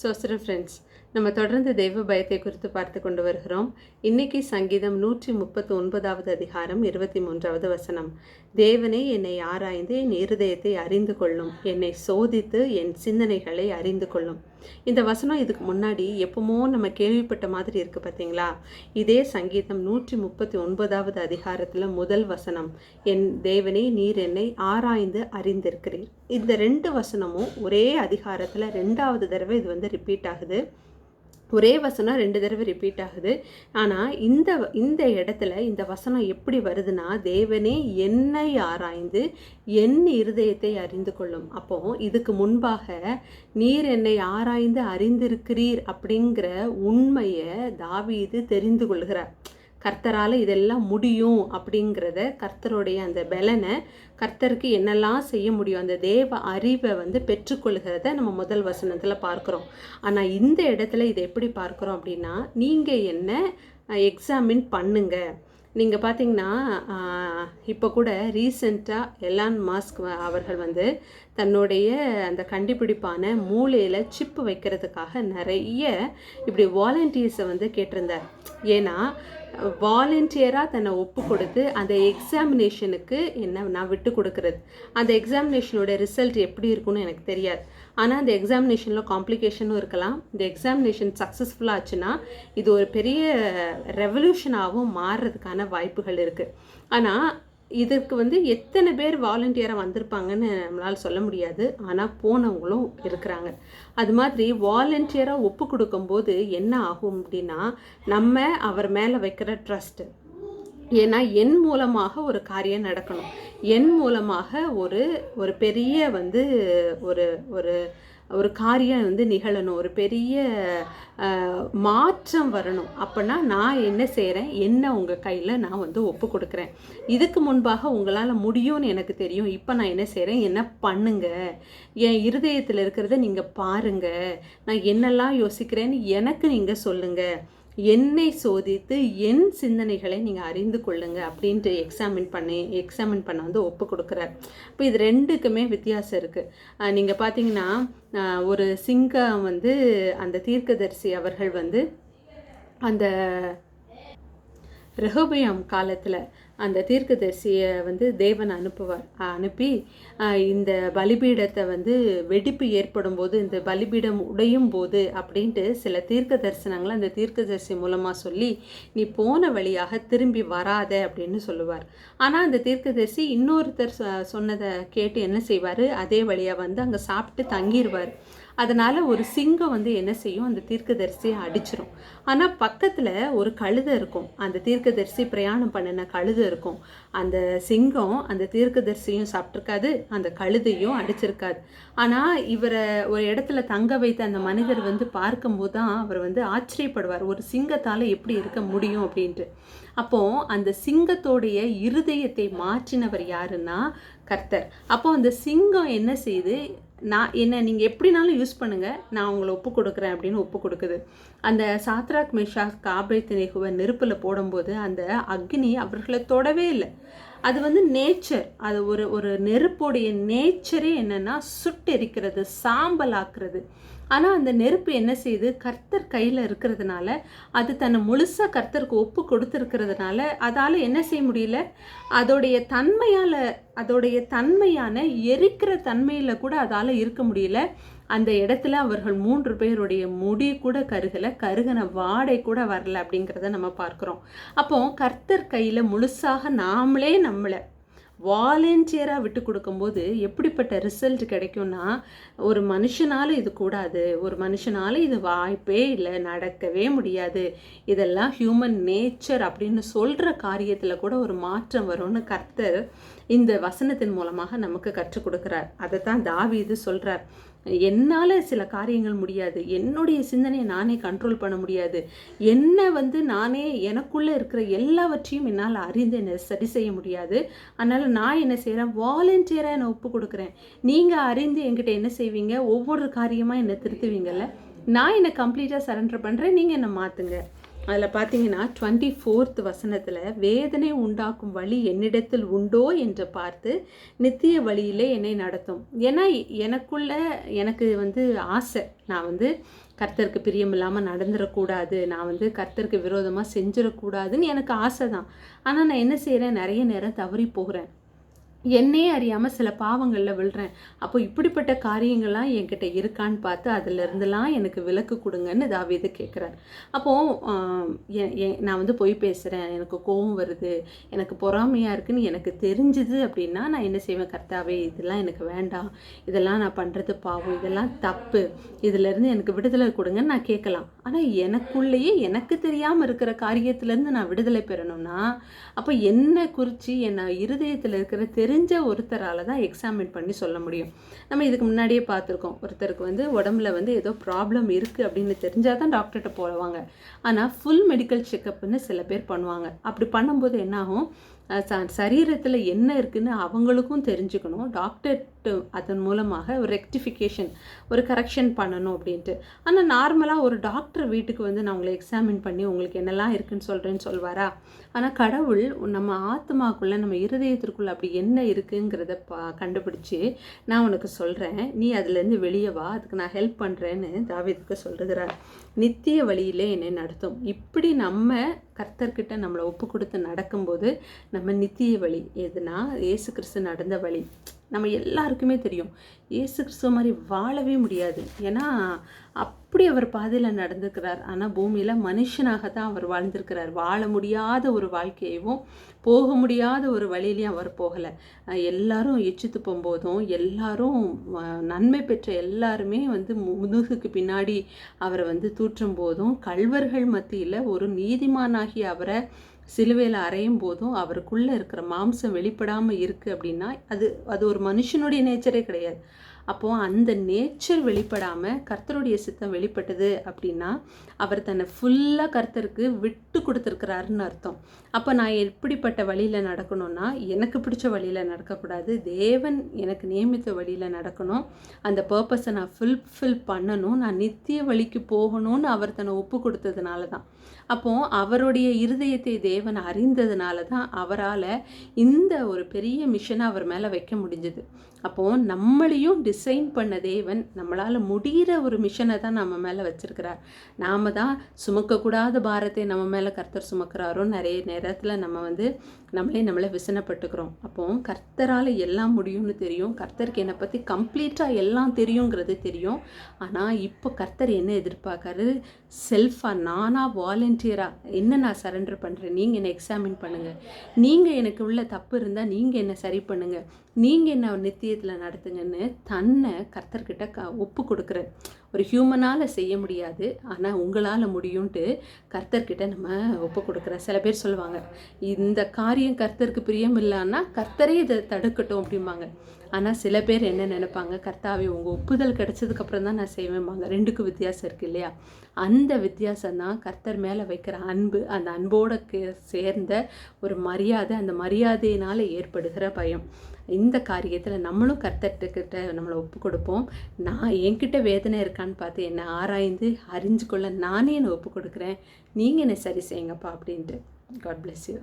சோசரம் friends நம்ம தொடர்ந்து தெய்வ பயத்தை குறித்து பார்த்து கொண்டு வருகிறோம். இன்னைக்கு சங்கீதம் நூற்றி முப்பத்தி ஒன்பதாவது அதிகாரம் இருபத்தி மூன்றாவது வசனம். தேவனே என்னை ஆராய்ந்து என் இருதயத்தை அறிந்து கொள்ளும் என்னை சோதித்து என் சிந்தனைகளை அறிந்து கொள்ளும். இந்த வசனம் இதுக்கு முன்னாடி எப்பவுமோ நம்ம கேள்விப்பட்ட மாதிரி இருக்குது பார்த்தீங்களா? இதே சங்கீதம் நூற்றி முப்பத்தி ஒன்பதாவது அதிகாரத்தில் முதல் வசனம் என் தேவனே நீர் என்னை ஆராய்ந்து அறிந்திருக்கிறீர். இந்த ரெண்டு வசனமும் ஒரே அதிகாரத்தில் ரெண்டாவது தடவை இது வந்து ரிப்பீட் ஆகுது. ஒரே வசனம் ரெண்டு தடவை ரிப்பீட் ஆகுது. ஆனால் இந்த இந்த இடத்துல இந்த வசனம் எப்படி வருதுன்னா தேவனே என்னை ஆராய்ந்து என் இருதயத்தை அறிந்து கொள்ளும். அப்போ இதுக்கு முன்பாக நீர் என்னை ஆராய்ந்து அறிந்திருக்கிறீர் அப்படிங்கிற உண்மையை தாவி இது தெரிந்து கொள்கிறார். கர்த்தரால் இதெல்லாம் முடியும் அப்படிங்கிறத கர்த்தருடைய அந்த பலனை கர்த்தருக்கு என்னெல்லாம் செய்ய முடியும் அந்த தேவ அறிவை வந்து பெற்றுக்கொள்கிறத நம்ம முதல் வசனத்தில் பார்க்குறோம். ஆனால் இந்த இடத்துல இதை எப்படி பார்க்குறோம் அப்படின்னா நீங்கள் என்ன எக்ஸாமின் பண்ணுங்க. நீங்கள் பார்த்தீங்கன்னா இப்போ கூட ரீசெண்டாக எலான் மாஸ்க் அவர்கள் வந்து தன்னுடைய அந்த கண்டுபிடிப்பான மூளையில் சிப்பு வைக்கிறதுக்காக நிறைய இப்படி வாலண்டியர்ஸை வந்து கேட்டிருந்தார். ஏன்னா வாலண்டியராக தன்னை ஒப்பு கொடுத்து அந்த எக்ஸாமினேஷனுக்கு என்ன நான் விட்டு கொடுக்குறது அந்த எக்ஸாமினேஷனோட ரிசல்ட் எப்படி இருக்கும்னு எனக்கு தெரியாது. ஆனால் அந்த எக்ஸாமினேஷனில் காம்ப்ளிகேஷனும் இருக்கலாம். இந்த எக்ஸாமினேஷன் சக்ஸஸ்ஃபுல்லாக ஆச்சுன்னா இது ஒரு பெரிய ரெவல்யூஷனாகவும் மாறுறதுக்கான வாய்ப்புகள் இருக்குது ஆனால் இதற்கு வந்து எத்தனை பேர் வாலண்டியராக வந்திருப்பாங்கன்னு நம்மளால் சொல்ல முடியாது. ஆனால் போனவங்களும் இருக்கிறாங்க. அது மாதிரி வாலண்டியராக ஒப்பு கொடுக்கும்போது என்ன ஆகும் அப்படின்னா நம்ம அவர் மேலே வைக்கிற ட்ரஸ்ட்டு ஏன்னா என் மூலமாக ஒரு காரியம் நடக்கணும். என் மூலமாக ஒரு ஒரு பெரிய வந்து ஒரு ஒரு ஒரு காரியம் வந்து நிகழணும் ஒரு பெரிய மாற்றம் வரணும். அப்படின்னா நான் என்ன செய்கிறேன் என்ன உங்கள் கையில் நான் வந்து ஒப்பு கொடுக்குறேன்? இதுக்கு முன்பாக உங்களால் முடியும்னு எனக்கு தெரியும். இப்போ நான் என்ன செய்கிறேன் என்ன பண்ணுங்க? என் இருதயத்தில் இருக்கிறத நீங்கள் பாருங்கள் நான் என்னெல்லாம் யோசிக்கிறேன்னு எனக்கு நீங்கள் சொல்லுங்கள் என்னை சோதித்து என் சிந்தனைகளை நீங்கள் அறிந்து கொள்ளுங்க அப்படின்ட்டு எக்ஸாமின் பண்ணி எக்ஸாமின் பண்ண வந்து ஒப்பு கொடுக்குறார். இப்போ இது ரெண்டுக்குமே வித்தியாசம் இருக்குது நீங்கள் பார்த்தீங்கன்னா ஒரு சிங்கம் வந்து அந்த தீர்க்கதரிசி அவர்கள் வந்து அந்த ரெஹோபியாம் காலத்தில் அந்த தீர்க்கதரிசியை வந்து தேவன் அனுப்புவார் அனுப்பி இந்த பலிபீடத்தை வந்து வெடிப்பு ஏற்படும் போது இந்த பலிபீடம் உடையும் போது அப்படின்ட்டு சில தீர்க்க தரிசனங்களை அந்த தீர்க்கதரிசி மூலமாக சொல்லி நீ போன வழியாக திரும்பி வராத அப்படின்னு சொல்லுவார். ஆனால் அந்த தீர்க்கதரிசி இன்னொருத்தர் சொன்னதை கேட்டு என்ன செய்வார்? அதே வழியாக வந்து அங்கே சாப்பிட்டு தங்கிடுவார் அதனால் ஒரு சிங்கம் வந்து என்ன செய்யும்? அந்த தீர்க்கதரிசியை அடிச்சிரும். ஆனால் பக்கத்தில் ஒரு கழுதை இருக்கும். அந்த தீர்க்கதரிசி பிரயாணம் பண்ணின கழுதை இருக்கும். அந்த சிங்கம் அந்த தீர்க்கதரிசியும் சாப்பிட்ருக்காது அந்த கழுதையும் அடிச்சிருக்காது. ஆனால் இவரை ஒரு இடத்துல தங்க வைத்த அந்த மனிதர் வந்து பார்க்கும்போது தான் அவர் வந்து ஆச்சரியப்படுவார். ஒரு சிங்கத்தால் எப்படி இருக்க முடியும் அப்படின்ட்டு. அப்போ அந்த சிங்கத்தோடைய இருதயத்தை மாற்றினவர் யாருன்னா கர்த்தர். அப்போ அந்த சிங்கம் என்ன செய்து நான் என்ன நீங்கள் எப்படினாலும் யூஸ் பண்ணுங்கள் நான் உங்களை ஒப்பு கொடுக்குறேன் அப்படின்னு ஒப்பு கொடுக்குது. அந்த சாத்ராக் மெஷா காபேத் திணைகுவை நெருப்பில் போடும்போது அந்த அக்னி அவர்களை தொடவே இல்லை. அது வந்து நேச்சர் அது ஒரு ஒரு நெருப்புடைய நேச்சரே என்னென்னா சுட்டெரிக்கிறது சாம்பல் ஆக்குறது ஆனால் அந்த நெருப்பு என்ன செய்யுது கர்த்தர் கையில் இருக்கிறதுனால அது தன்னை முழுசாக கர்த்தருக்கு ஒப்பு கொடுத்துருக்கிறதுனால அதால் என்ன செய்ய முடியல? அதோடைய தன்மையால் அதோடைய தன்மையான எரிக்கிற தன்மையில் கூட அதால் இருக்க முடியல. அந்த இடத்துல அவர்கள் மூன்று பேருடைய முடி கூட கருகலை கருகன வாடை கூட வரல அப்படிங்கிறத நம்ம பார்க்குறோம். அப்போ கர்த்தர் கையில் முழுசாக நாமளே நம்மளை வாலண்டியராக விட்டு கொடுக்கும்போது எப்படிப்பட்ட ரிசல்ட் கிடைக்கும்னா ஒரு மனுஷனால் இது கூடாது ஒரு மனுஷனால் இது வாய்ப்பே இல்லை நடக்கவே முடியாது. இதெல்லாம் ஹியூமன் நேச்சர் அப்படின்னு சொல்கிற காரியத்தில் கூட ஒரு மாற்றம் வரும்னு கர்த்தர் இந்த வசனத்தின் மூலமாக நமக்கு கற்றுக் கொடுக்குறார். அதை தான் தாவி இது சொல்கிறார் என்னால் சில காரியங்கள் முடியாது. என்னுடைய சிந்தனையை நானே கண்ட்ரோல் பண்ண முடியாது. என்னை வந்து நானே எனக்குள்ளே இருக்கிற எல்லாவற்றையும் என்னால் அறிந்து என்னை சரி செய்ய முடியாது. அதனால் நான் என்ன செய்கிறேன் வாலண்டியராக என்னை ஒப்பு கொடுக்குறேன். நீங்கள் அறிந்து என்கிட்ட என்ன செய்வீங்க? ஒவ்வொரு காரியமாக என்னை திருத்துவீங்கல்ல? நான் என்னை கம்ப்ளீட்டாக சரண்டர் பண்ணுறேன் நீங்கள் என்னை மாற்றுங்க அதில் பார்த்தீங்கன்னா டுவெண்ட்டி ஃபோர்த் வசனத்தில் வேதனை உண்டாக்கும் வழி என்னிடத்தில் உண்டோ என்று பார்த்து நித்திய வழியிலே என்னை நடத்தும். ஏன்னா எனக்குள்ள எனக்கு வந்து ஆசை. நான் வந்து கர்த்தருக்கு பிரியமில்லாமல் நடந்துடக்கூடாது நான் வந்து கர்த்தருக்கு விரோதமாக செஞ்சிடக்கூடாதுன்னு எனக்கு ஆசை தான் ஆனால் நான் என்ன செய்கிறேன் நிறைய நேரம் தவறி போகிறேன். என்னையே அறியாமல் சில பாவங்களில் விழுறேன். அப்போ இப்படிப்பட்ட காரியங்கள்லாம் என்கிட்ட இருக்கான்னு பார்த்து அதிலிருந்துலாம் எனக்கு விலக்கு கொடுங்கன்னு தாவீது கேட்குறார் அப்போது நான் வந்து பொய் பேசுகிறேன் எனக்கு கோபம் வருது. எனக்கு பொறாமையாக இருக்குன்னு எனக்கு தெரிஞ்சுது அப்படின்னா நான் என்ன செய்வேன்? கர்த்தாவே இதெல்லாம் எனக்கு வேண்டாம். இதெல்லாம் நான் பண்ணுறது பாவம். இதெல்லாம் தப்பு. இதிலேருந்து எனக்கு விடுதலை கொடுங்கன்னு நான் கேட்கலாம். ஆனால் எனக்குள்ளேயே எனக்கு தெரியாமல் இருக்கிற காரியத்துலேருந்து நான் விடுதலை பெறணும்னா அப்போ என்ன குறித்து என்னை இருதயத்தில் இருக்கிற தெரிஞ்ச ஒருத்தரால் தான் எக்ஸாமின் பண்ணி சொல்ல முடியும். நம்ம இதுக்கு முன்னாடியே பார்த்துருக்கோம். ஒருத்தருக்கு வந்து உடம்புல வந்து ஏதோ ப்ராப்ளம் இருக்குது அப்படின்னு தெரிஞ்சால் தான் டாக்டர்கிட்ட போவாங்க ஆனால் ஃபுல் மெடிக்கல் செக்கப்னு சில பேர் பண்ணுவாங்க. அப்படி பண்ணும்போது என்னாகும்? சரீரத்தில் என்ன இருக்குதுன்னு அவங்களுக்கும் தெரிஞ்சுக்கணும். டாக்டர் டாக்டர்ட்டு அதன் மூலமாக ஒரு ரெக்டிஃபிகேஷன் ஒரு கரெக்ஷன் பண்ணணும் அப்படின்ட்டு. ஆனால் நார்மலாக ஒரு டாக்டர் வீட்டுக்கு வந்து நான் உங்களை எக்ஸாமின் பண்ணி உங்களுக்கு என்னெல்லாம் இருக்குன்னு சொல்கிறேன்னு சொல்வாரா? ஆனால் கடவுள் நம்ம ஆத்மாக்குள்ளே நம்ம இருதயத்திற்குள்ளே அப்படி என்ன இருக்குங்கிறத பா கண்டுபிடிச்சி நான் உனக்கு சொல்கிறேன் நீ அதுலேருந்து வெளியே வா. அதுக்கு நான் ஹெல்ப் பண்ணுறேன்னு தாவிதுக்கு சொல்கிறார் நித்திய வழியிலே என்னை நடத்தும். இப்படி நம்ம கர்த்தர்கிட்ட நம்மளை ஒப்பு கொடுத்து நடக்கும்போது நம்ம நித்திய வழி எதுனா ஏசு கிறிஸ்து நடந்த வழி. நம்ம எல்லாருக்குமே தெரியும். ஏசு கிறிஸ்துவ மாதிரி வாழவே முடியாது. ஏன்னா அப்படி அவர் பாதையில் நடந்துக்கிறார் ஆனால் பூமியில் மனுஷனாக தான் அவர் வாழ்ந்திருக்கிறார். வாழ முடியாத ஒரு வாழ்க்கையவும் போக முடியாத ஒரு வழியிலையும் அவர் போகலை. எல்லாரும் எச்சித்து போகும்போதும் எல்லாரும் நன்மை பெற்ற எல்லாருமே வந்து முதுகுக்கு பின்னாடி அவரை வந்து தூற்றும் போதும் கல்வர்கள் மத்தியில் ஒரு நீதிமானாகி அவரை சிலுவையில் அறையும் போதும் அவருக்குள்ளே இருக்கிற மாம்சம் வெளிப்படாமல் இருக்குது அப்படின்னா அது அது ஒரு மனுஷனுடைய நேச்சரே கிடையாது. அப்போது அந்த நேச்சர் வெளிப்படாமல் கர்த்தருடைய சித்தம் வெளிப்பட்டது அப்படின்னா அவர் தன்னை ஃபுல்லாக கர்த்தருக்கு விட்டு கொடுத்துருக்கிறாருன்னு அர்த்தம். அப்போ நான் எப்படிப்பட்ட வழியில் நடக்கணும்னா எனக்கு பிடிச்ச வழியில் நடக்கக்கூடாது. தேவன் எனக்கு நியமித்த வழியில் நடக்கணும். அந்த பர்பஸை நான் ஃபுல்ஃபில் பண்ணணும். நான் நித்திய வழிக்கு போகணும்னு அவர் தன்னை ஒப்பு கொடுத்ததுனால தான் அப்போது அவருடைய இருதயத்தை தேவன் அறிந்ததுனால தான் அவரால் இந்த ஒரு பெரிய மிஷனை அவர் மேலே வைக்க முடிஞ்சது. அப்போது நம்மளையும் டிசைன் பண்ண தேவன் நம்மளால் முடிகிற ஒரு மிஷனை தான் நம்ம மேலே வச்சுருக்கிறார். நாம் தான் சுமக்கக்கூடாத பாரத்தை நம்ம மேலே கர்த்தர் சுமக்கிறாரோ நிறைய நேரத்தில் நம்ம வந்து நம்மளே நம்மளை விசனப்பட்டுக்கிறோம். அப்போது கர்த்தரால் எல்லாம் முடியும்னு தெரியும். கர்த்தருக்கு என்னை பற்றி கம்ப்ளீட்டாக எல்லாம் தெரியுங்கிறது தெரியும். ஆனால் இப்போ கர்த்தர் என்ன எதிர்பார்க்காரு? செல்ஃபாக நானாக வாலண்டியராக என்ன நான் சரண்டர் பண்ணுறேன் நீங்கள் என்னை எக்ஸாமின் பண்ணுங்கள் நீங்கள் எனக்கு உள்ள தப்பு இருந்தால் நீங்கள் என்னை சரி பண்ணுங்கள் நீங்கள் என்ன நித்தியத்தில் நடத்துங்கன்னு தன்னை கர்த்தர்கிட்ட க ஒப்பு கொடுக்குற ஒரு ஹியூமனால் செய்ய முடியாது. ஆனால் உங்களால் முடியும்ன்ட்டு கர்த்தர்கிட்ட நம்ம ஒப்பு கொடுக்குற சில பேர் சொல்லுவாங்க இந்த காரியம் கர்த்தருக்கு பிரியம் இல்லைன்னா கர்த்தரே இதை தடுக்கட்டும் அப்படிம்பாங்க. ஆனால் சில பேர் என்ன நினைப்பாங்க கர்த்தாவே உங்கள் ஒப்புதல் கிடச்சதுக்கப்புறம் தான் நான் செய்வேம்பாங்க ரெண்டுக்கும் வித்தியாசம் இருக்குது இல்லையா? அந்த வித்தியாசம் தான் கர்த்தர் மேலே வைக்கிற அன்பு அந்த அன்போடு சேர்ந்த ஒரு மரியாதை அந்த மரியாதையினால் ஏற்படுகிற பயம். இந்த காரியத்தில் நம்மளும் கர்த்தர்கிட்ட நம்மளை ஒப்பு கொடுப்போம். நான் என்கிட்ட வேதனை இருக்கான்னு பார்த்து என்னை ஆராய்ந்து அறிஞ்சு கொள்ள நானே என்னை ஒப்பு கொடுக்குறேன். நீங்கள் என்னை சரி செய்யுங்கப்பா அப்படின்ட்டு. God bless you